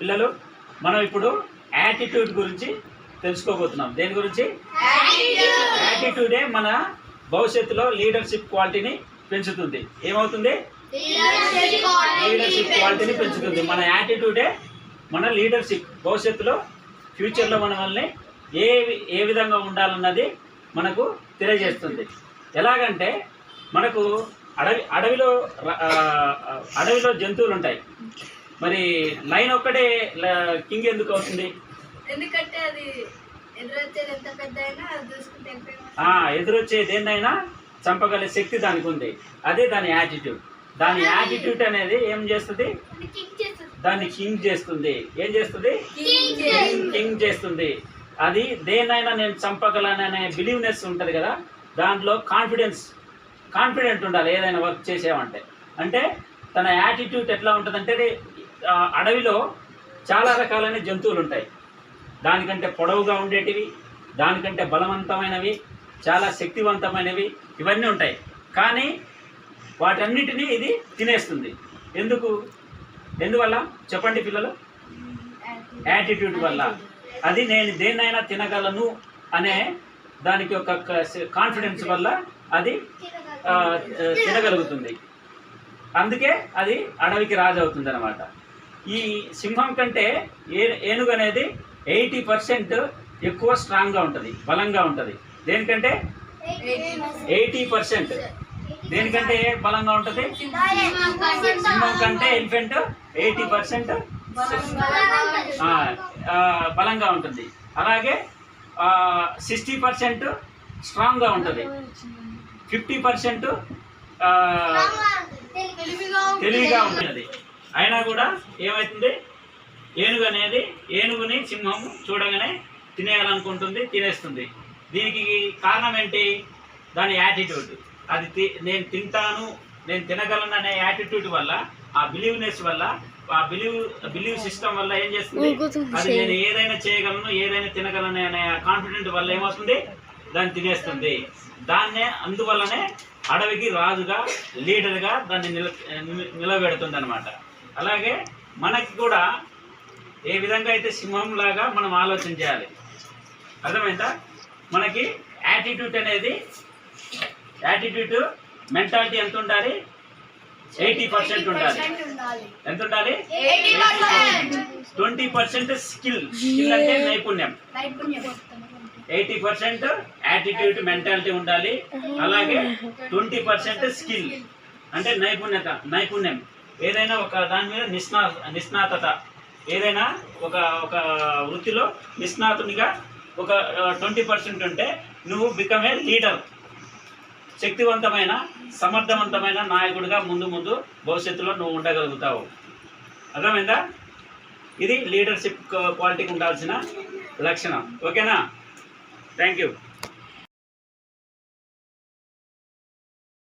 పిల్లలు మనం ఇప్పుడు యాటిట్యూడ్ గురించి తెలుసుకోబోతున్నాం. దేని గురించి? యాటిట్యూడే మన భవిష్యత్తులో లీడర్షిప్ క్వాలిటీని పెంచుతుంది. ఏమవుతుంది? లీడర్షిప్ క్వాలిటీని పెంచుతుంది. మన యాటిట్యూడే మన లీడర్షిప్ భవిష్యత్తులో ఫ్యూచర్లో మన వల్లనే ఏ ఏ విధంగా ఉండాలన్నది మనకు తెలియజేస్తుంది. ఎలాగంటే మనకు అడవి అడవిలో అడవిలో జంతువులు ఉంటాయి మరి లైన్ ఒక్కటే కింగ్ ఎందుకు అవుతుంది? ఎందుకంటే అది ఎదురొచ్చేది ఎంత పెద్ద దేన్నైనా చంపగల శక్తి దానికి ఉంది. అదే దాని యాటిట్యూడ్ దాని యాటిట్యూడ్ అనేది ఏం చేస్తుంది? దాన్ని కింగ్ చేస్తుంది. ఏం చేస్తుంది? కింగ్ చేస్తుంది. అది దేన్నైనా నేను చంపగలననే బిలీవ్నెస్ ఉంటుంది కదా దాంట్లో కాన్ఫిడెన్స్ కాన్ఫిడెంట్ ఉండాలి ఏదైనా వర్క్ చేసామంటే అంటే తన యాటిట్యూడ్ ఎట్లా ఉంటుందంటే అడవిలో చాలా రకాలైన జంతువులు ఉంటాయి దానికంటే పొడవుగా ఉండేటివి దానికంటే బలవంతమైనవి చాలా శక్తివంతమైనవి ఇవన్నీ ఉంటాయి. కానీ వాటన్నిటినీ ఇది తినేస్తుంది. ఎందుకు? ఎందువల్ల? చెప్పండి పిల్లలు. యాటిట్యూడ్ వల్ల. అది నేను దేన్నైనా తినగలను అనే దానికి ఒక కాన్ఫిడెన్స్ వల్ల అది తినగలుగుతుంది. అందుకే అది అడవికి రాజు అవుతుంది అనమాట ఈ సింహం కంటే ఏ ఏనుగు అనేది ఎయిటీ పర్సెంట్ ఎక్కువ స్ట్రాంగ్గా ఉంటుంది బలంగా ఉంటుంది. దేనికంటే? Eighty percent. దేనికంటే బలంగా ఉంటుంది? సింహం కంటే ఎలిఫెంట్ ఎయిటీ పర్సెంట్. బలంగా ఉంటుంది. అలాగే సిక్స్టీ పర్సెంట్ స్ట్రాంగ్గా ఉంటుంది. ఫిఫ్టీ పర్సెంట్ తెలివిగా ఉంటుంది. అయినా కూడా ఏమవుతుంది ఏనుగు అనేది ఏనుగుని సింహం చూడగానే తినేయాలనుకుంటుంది తినేస్తుంది. దీనికి కారణం ఏంటి? దాని యాటిట్యూడ్ అది నేను తింటాను నేను తినగలను అనే యాటిట్యూడ్ వల్ల ఆ బిలీవ్నెస్ వల్ల ఆ బిలీవ్ బిలీవ్ సిస్టమ్ వల్ల ఏం చేస్తుంది? అది నేను ఏదైనా చేయగలను ఏదైనా తినగలను అనే కాన్ఫిడెంట్ వల్ల ఏమవుతుంది? దాన్ని తినేస్తుంది. దాన్నే అందువల్లనే అడవికి రాజుగా లీడర్గా దాన్ని నిల నిలబెడుతుంది అనమాట అలాగే మనకి కూడా ఏ విధంగా అయితే సింహం లాగా మనం ఆలోచన చేయాలి? అర్థమైందా? మనకి యాటిట్యూడ్ అనేది యాటిట్యూడ్ మెంటాలిటీ ఎంత ఉండాలి? ఎయిటీ పర్సెంట్ ఉండాలి. ఎంత ఉండాలి? 80% ట్వంటీ పర్సెంట్ స్కిల్. స్కిల్ అంటే నైపుణ్యం. నైపుణ్యం. ఎయిటీ పర్సెంట్ యాటిట్యూడ్ మెంటాలిటీ ఉండాలి. అలాగే ట్వంటీ పర్సెంట్ స్కిల్. అంటే నైపుణ్యత నైపుణ్యం. ఏదైనా ఒక దాని మీద నిష్ణా నిష్ణాతత. ఏదైనా ఒక ఒక వృత్తిలో నిష్ణాతునిగా ఒక ట్వంటీ పర్సెంట్ ఉంటే నువ్వు బికమ్ ఏ లీడర్ శక్తివంతమైన సమర్థవంతమైన నాయకుడిగా ముందు ముందు భవిష్యత్తులో నువ్వు ఉండగలుగుతావు. అర్థమైందా? ఇది లీడర్షిప్ క్వాలిటీకి ఉండాల్సిన లక్షణం. ఓకేనా? Thank you